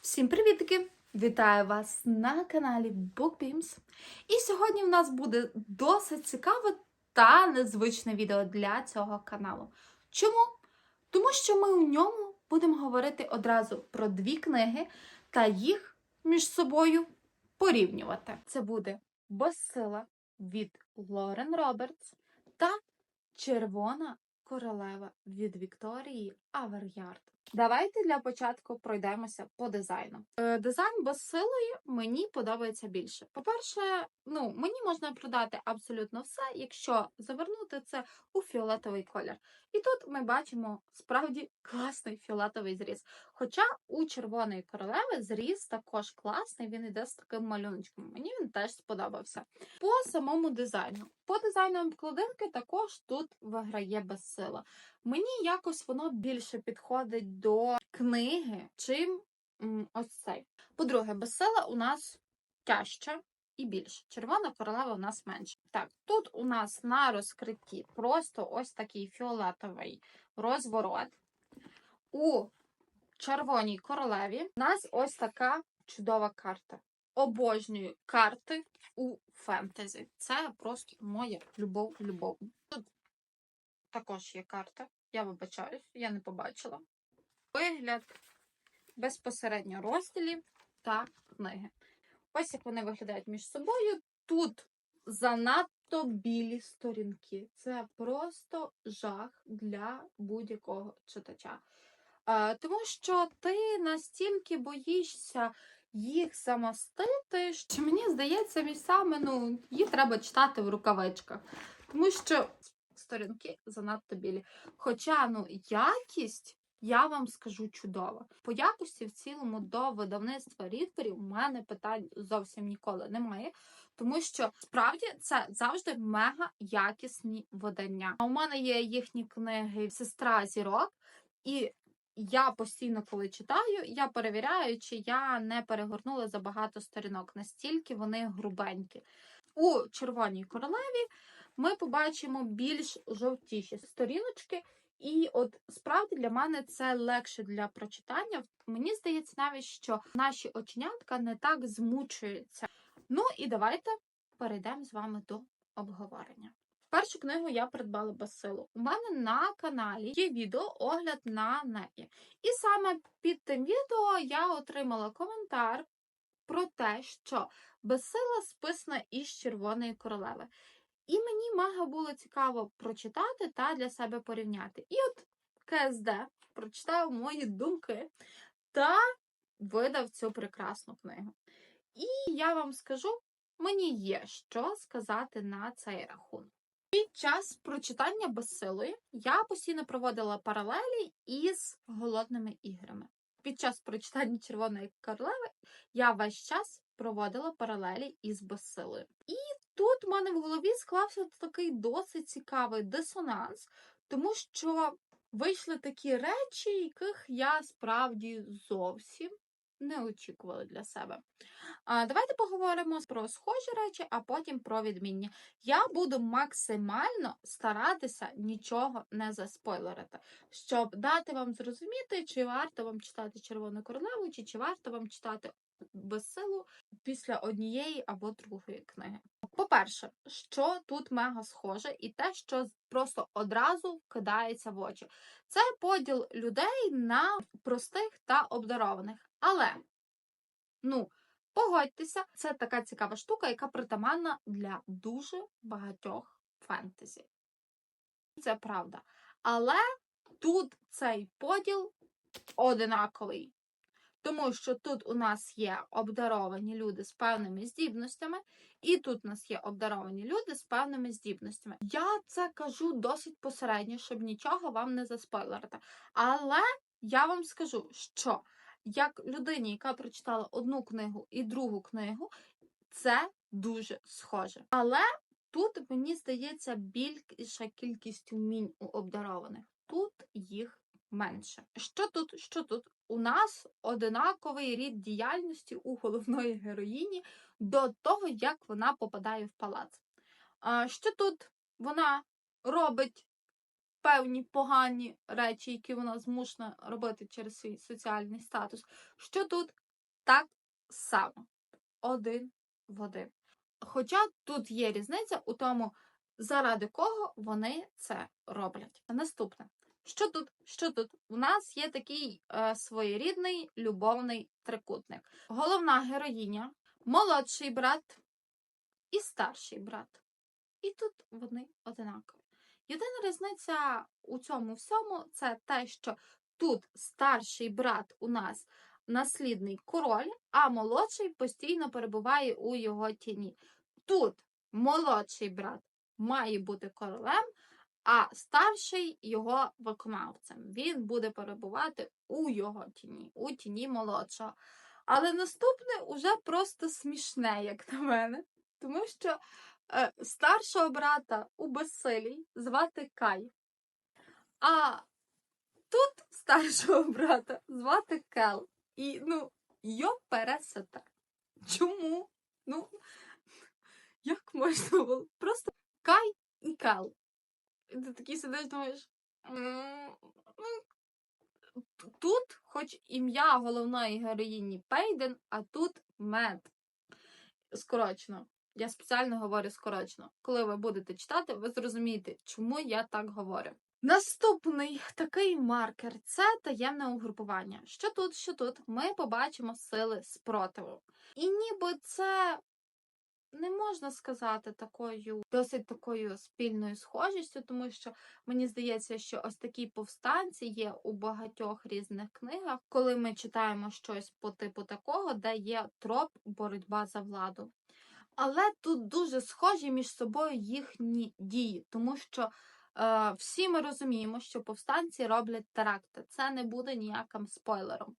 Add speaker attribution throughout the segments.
Speaker 1: Всім привітки! Вітаю вас на каналі BookBeams. І сьогодні в нас буде досить цікаве та незвичне відео для цього каналу. Чому? Тому що ми у ньому будемо говорити одразу про дві книги та їх між собою порівнювати. Це буде Безсила від Лорен Робертс та Червона королева від Вікторії Аверярд. Давайте для початку пройдемося по дизайну. Е, дизайн безсилої мені подобається більше. По-перше, ну мені можна продати абсолютно все, якщо завернути це у фіолетовий колір. І тут ми бачимо справді класний фіолетовий зріз. Хоча у червоної королеви зріз також класний, він іде з таким малюночком. Мені він теж сподобався. По самому дизайну. По дизайну обкладинки також тут виграє безсила. Мені якось воно більше підходить до книги, чим ось цей. По-друге, безсила у нас тяжча і більше. Червона королева у нас менше. Так, тут у нас на розкритті просто ось такий фіолетовий розворот. У червоній королеві у нас ось така чудова карта. Обожнюю карти у фентезі. Це просто моя любов-любов. Тут також є карта. Я вибачаюсь, я не побачила. Вигляд безпосередньо розділів та книги. Ось як вони виглядають між собою. Тут занадто білі сторінки. Це просто жах для будь-якого читача. Е, тому що ти настільки боїшся їх замостити, що мені здається, місцями ну, їх треба читати в рукавичках. Тому що сторінки занадто білі. Хоча ну, якість, я вам скажу чудова. По якості в цілому до видавництва рідперів у мене питань зовсім ніколи немає. Тому що справді це завжди мега якісні видання. А у мене є їхні книги Сестра зірок, і я постійно, коли читаю, я перевіряю, чи я не перегорнула забагато сторінок. Настільки вони грубенькі. У червоній королеві ми побачимо більш жовтіші сторіночки. І от справді для мене це легше для прочитання. Мені здається, навіть що наші оченятка не так змучуються. Ну і давайте перейдемо з вами до обговорення. Першу книгу я придбала без силу. У мене на каналі є відео огляд на неї. І саме під тим відео я отримала коментар про те, що безсила списана із Червоної королеви. І мені мега було цікаво прочитати та для себе порівняти. І от КСД прочитав мої думки та видав цю прекрасну книгу. І я вам скажу, мені є що сказати на цей рахунок. Під час прочитання безсилої я постійно проводила паралелі із голодними іграми. Під час прочитання Червоної королеви я весь час проводила паралелі із безсилою. І тут в мене в голові склався такий досить цікавий дисонанс, тому що вийшли такі речі, яких я справді зовсім не очікували для себе. А, Давайте поговоримо про схожі речі, а потім про відмінні. Я буду максимально старатися нічого не заспойлерити, щоб дати вам зрозуміти, чи варто вам читати Червону королеву, чи чи варто вам читати безсилу після однієї або другої книги. По-перше, що тут мега схоже, і те, що просто одразу кидається в очі, це поділ людей на простих та обдарованих. Але, ну, погодьтеся, це така цікава штука, яка притаманна для дуже багатьох фентезі. Це правда. Але тут цей поділ одинаковий. Тому що тут у нас є обдаровані люди з певними здібностями, і тут у нас є обдаровані люди з певними здібностями. Я це кажу досить посередньо, щоб нічого вам не заспойлерити. Але я вам скажу, що як людині, яка прочитала одну книгу і другу книгу, це дуже схоже. Але тут, мені здається, більша кількість вмінь у обдарованих. Тут їх менше. Що тут? Що тут? У нас одинаковий рід діяльності у головної героїні до того, як вона попадає в палац. Що тут вона робить певні погані речі, які вона змушена робити через свій соціальний статус? Що тут так само. Один в один. Хоча тут є різниця у тому, заради кого вони це роблять. Наступне. Що тут? Що тут? У нас є такий е, своєрідний любовний трикутник. Головна героїня, молодший брат і старший брат. І тут вони одинакові. Єдина різниця у цьому всьому це те, що тут старший брат у нас наслідний король, а молодший постійно перебуває у його тіні. Тут молодший брат має бути королем, а старший його виконавцем. Він буде перебувати у його тіні, у тіні молодшого. Але наступне уже просто смішне, як на мене. Тому що е, старшого брата у безсилій звати Кай. А тут старшого брата звати Кел. І ну, йо пересете. Чому? Ну, як можна було? Просто Кай і Кел. І ти такий сидиш, думаєш. Ну, Тут, хоч ім'я головної героїні Пейден, а тут мед. Скорочено. Я спеціально говорю скорочено. Коли ви будете читати, ви зрозумієте, чому я так говорю. Наступний такий маркер це таємне угрупування. Що тут, що тут? Ми побачимо сили спротиву. І ніби це не можна сказати такою досить такою спільною схожістю, тому що мені здається, що ось такі повстанці є у багатьох різних книгах, коли ми читаємо щось по типу такого, де є троп боротьба за владу. Але тут дуже схожі між собою їхні дії, тому що е, всі ми розуміємо, що повстанці роблять теракти. Це не буде ніяким спойлером.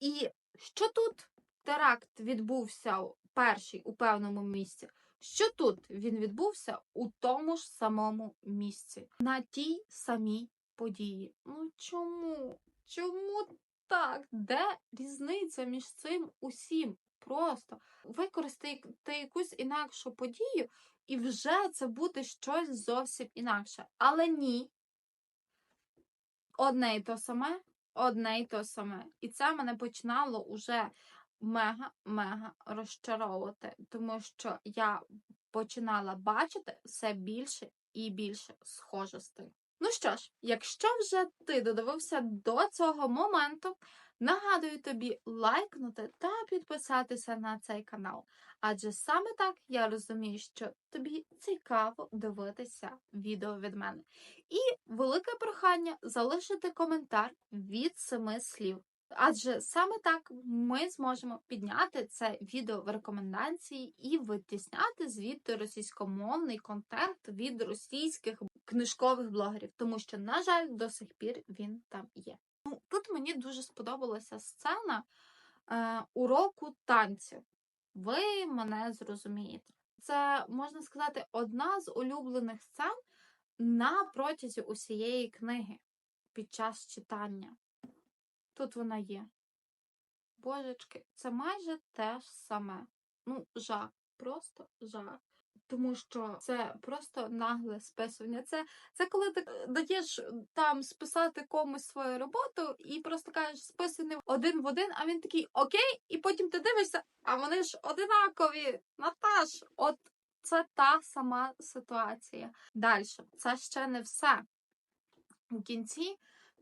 Speaker 1: І що тут теракт відбувся перший у певному місці? Що тут він відбувся у тому ж самому місці, на тій самій події. Ну чому? Чому так? Де різниця між цим усім? Просто використати якусь інакшу подію, і вже це буде щось зовсім інакше. Але ні. Одне й то саме, одне й то саме. І це мене починало уже мега-мега розчаровувати, тому що я починала бачити все більше і більше схожостей. Ну що ж, якщо вже ти додивився до цього моменту, нагадую тобі лайкнути та підписатися на цей канал. Адже саме так я розумію, що тобі цікаво дивитися відео від мене. І велике прохання залишити коментар від семи слів. Адже саме так ми зможемо підняти це відео в рекомендації і витісняти звідти російськомовний контент від російських книжкових блогерів, тому що, на жаль, до сих пір він там є. Ну, тут мені дуже сподобалася сцена е, уроку танців. Ви мене зрозумієте. Це можна сказати одна з улюблених сцен на протязі усієї книги під час читання. Тут вона є. Божечки, це майже те ж саме. Ну, жах, просто жах. Тому що це просто нагле списування. Це, це коли ти е, даєш там списати комусь свою роботу і просто кажеш списаний один в один, а він такий окей, і потім ти дивишся, а вони ж одинакові. Наташ, от це та сама ситуація. Далі, це ще не все. У кінці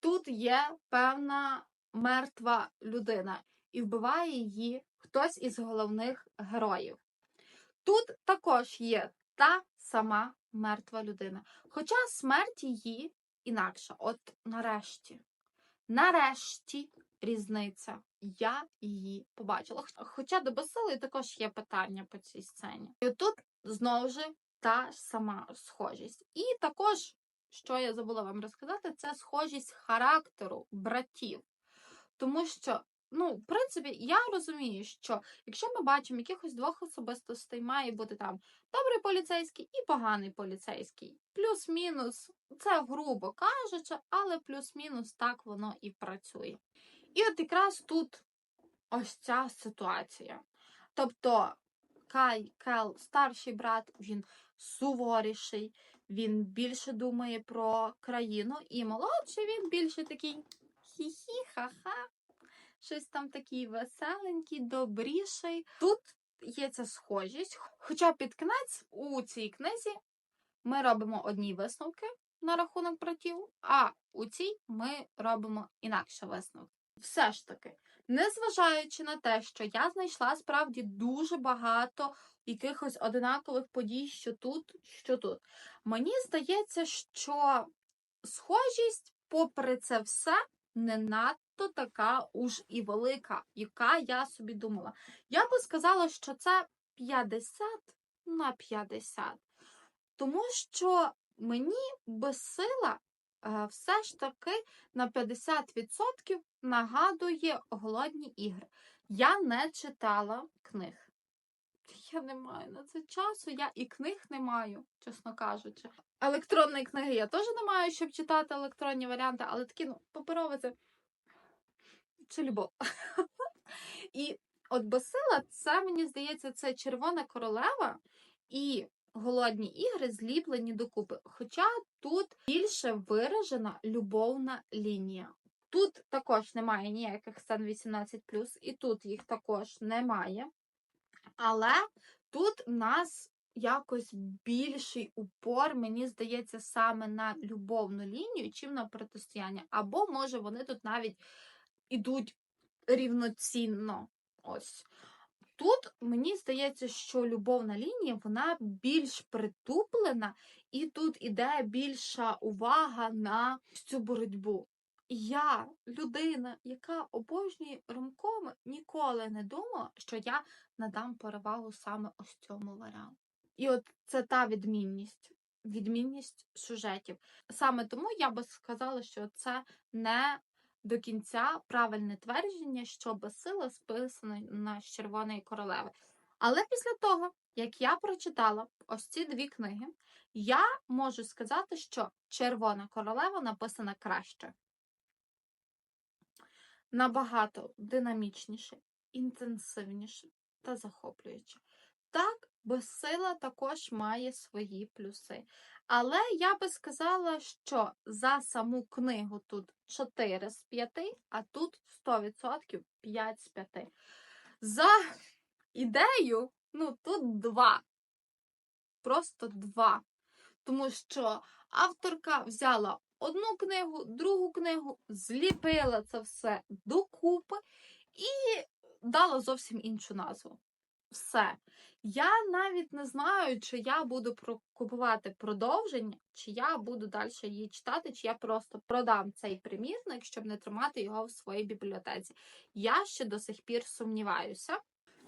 Speaker 1: тут є певна мертва людина, і вбиває її хтось із головних героїв. Тут також є та сама мертва людина. Хоча смерть її інакша. От нарешті, нарешті різниця. Я її побачила. Хоча до Басили також є питання по цій сцені. І тут знову ж та сама схожість. І також, що я забула вам розказати, це схожість характеру братів. Тому що, ну, в принципі, я розумію, що якщо ми бачимо якихось двох особистостей, має бути там добрий поліцейський і поганий поліцейський. Плюс-мінус, це грубо кажучи, але плюс-мінус так воно і працює. І от якраз тут ось ця ситуація. Тобто Кай Кел, старший брат, він суворіший, він більше думає про країну, і молодший він більше такий хі-хі, ха-ха. щось там такий веселенький, добріший. Тут є ця схожість. Хоча під кінець у цій книзі ми робимо одні висновки на рахунок братів, а у цій ми робимо інакше висновки. Все ж таки, незважаючи на те, що я знайшла справді дуже багато якихось одинакових подій, що тут, що тут. Мені здається, що схожість, попри це все, не надто така уж і велика, яка я собі думала. Я би сказала, що це 50 на 50. Тому що мені безсила е, все ж таки на 50% нагадує голодні ігри. Я не читала книг. Я не маю на це часу, я і книг не маю, чесно кажучи. Електронної книги я теж не маю, щоб читати електронні варіанти, але такі, ну, паперове це це любов. І от Басила, це мені здається, це червона королева і голодні ігри зліплені докупи. Хоча тут більше виражена любовна лінія. Тут також немає ніяких сцен 18, і тут їх також немає. Але тут в нас якось більший упор, мені здається, саме на любовну лінію, чим на протистояння. Або, може, вони тут навіть ідуть рівноцінно. Ось. Тут мені здається, що любовна лінія вона більш притуплена, і тут іде більша увага на цю боротьбу. Я, людина, яка обожнює ромкоми, ніколи не думала, що я надам перевагу саме ось цьому варіанту. І от це та відмінність, відмінність сюжетів. Саме тому я би сказала, що це не до кінця правильне твердження, що безсила списана з Червоної королеви. Але після того, як я прочитала ось ці дві книги, я можу сказати, що Червона королева написана краще. Набагато динамічніше, інтенсивніше та захоплююче. Так, безсила також має свої плюси. Але я би сказала, що за саму книгу тут 4 з 5, а тут 100% 5 з 5. За ідею, ну, тут 2. Просто 2. Тому що авторка взяла одну книгу, другу книгу, зліпила це все докупи і дала зовсім іншу назву. Все. Я навіть не знаю, чи я буду купувати продовження, чи я буду далі її читати, чи я просто продам цей примірник, щоб не тримати його в своїй бібліотеці. Я ще до сих пір сумніваюся,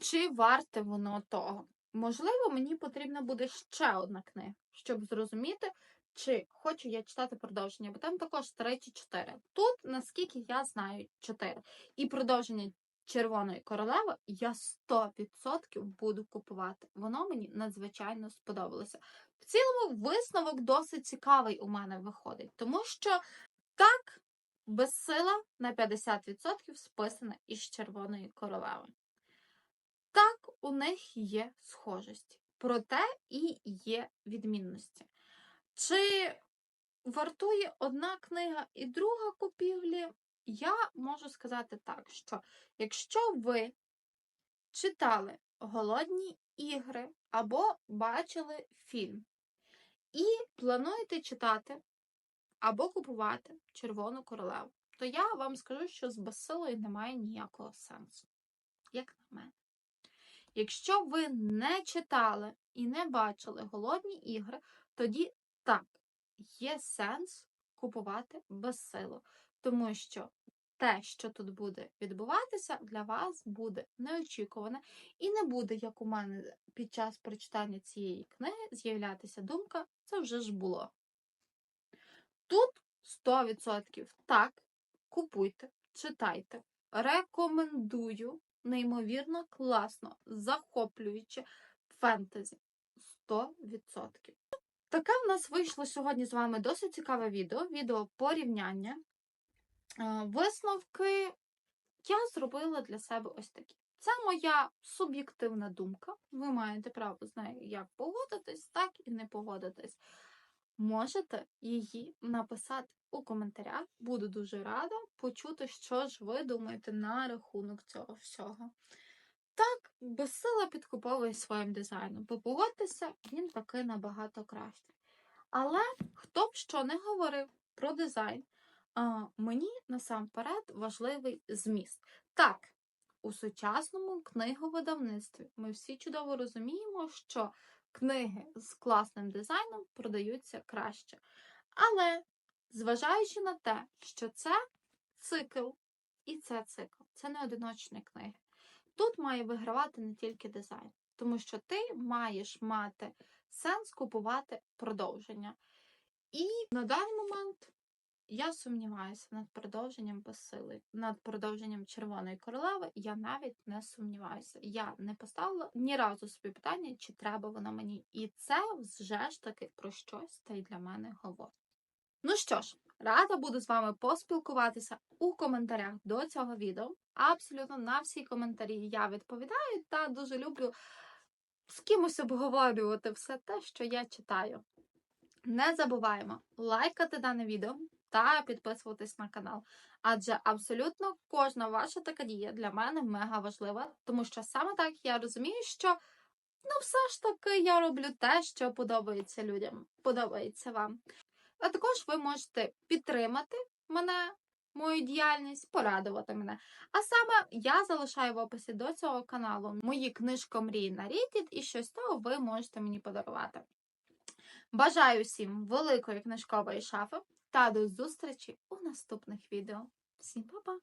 Speaker 1: чи варте воно того. Можливо, мені потрібна буде ще одна книга, щоб зрозуміти, чи хочу я читати продовження, бо там також 3 чи 4. Тут, наскільки я знаю, 4. І продовження Червоної королеви я 100% буду купувати. Воно мені надзвичайно сподобалося. В цілому, висновок досить цікавий у мене виходить, тому що так, безсила на 50% списана із Червоної королеви. Так, у них є схожості, проте і є відмінності. Чи вартує одна книга і друга купівлі? Я можу сказати так, що якщо ви читали голодні ігри або бачили фільм, і плануєте читати або купувати Червону королеву, то я вам скажу, що з безсилою немає ніякого сенсу, як на мене. Якщо ви не читали і не бачили голодні ігри, тоді так, є сенс купувати безсилу. Тому що те, що тут буде відбуватися, для вас буде неочікуване і не буде, як у мене під час прочитання цієї книги, з'являтися думка, це вже ж було. Тут 100% так, купуйте, читайте. Рекомендую, неймовірно, класно, захоплююче фентезі. 100%. Таке в нас вийшло сьогодні з вами досить цікаве відео, відео порівняння. Висновки я зробила для себе ось такі. Це моя суб'єктивна думка. Ви маєте право з нею як погодитись, так і не погодитись. можете її написати у коментарях. Буду дуже рада почути, що ж ви думаєте на рахунок цього всього. Безсила підкуповує своїм дизайном. Бо погодьтеся, він таки набагато кращий. Але хто б що не говорив про дизайн, мені насамперед важливий зміст. Так, у сучасному книговидавництві ми всі чудово розуміємо, що книги з класним дизайном продаються краще. Але, зважаючи на те, що це цикл, і це цикл, це не одиночні книги. Тут має вигравати не тільки дизайн, тому що ти маєш мати сенс купувати продовження. І на даний момент я сумніваюся над продовженням безсили, над продовженням червоної королеви. Я навіть не сумніваюся. Я не поставила ні разу собі питання, чи треба вона мені. І це вже ж таки про щось та й для мене говорить. Ну що ж, рада буду з вами поспілкуватися у коментарях до цього відео. Абсолютно на всі коментарі я відповідаю та дуже люблю з кимось обговорювати все те, що я читаю. Не забуваємо лайкати дане відео та підписуватись на канал. Адже абсолютно кожна ваша така дія для мене мега важлива, тому що саме так я розумію, що ну все ж таки я роблю те, що подобається людям, подобається вам. А також ви можете підтримати мене, мою діяльність, порадувати мене. А саме я залишаю в описі до цього каналу мої книжко мрії на Reddit і щось того ви можете мені подарувати. Бажаю всім великої книжкової шафи та до зустрічі у наступних відео. Всім па-па!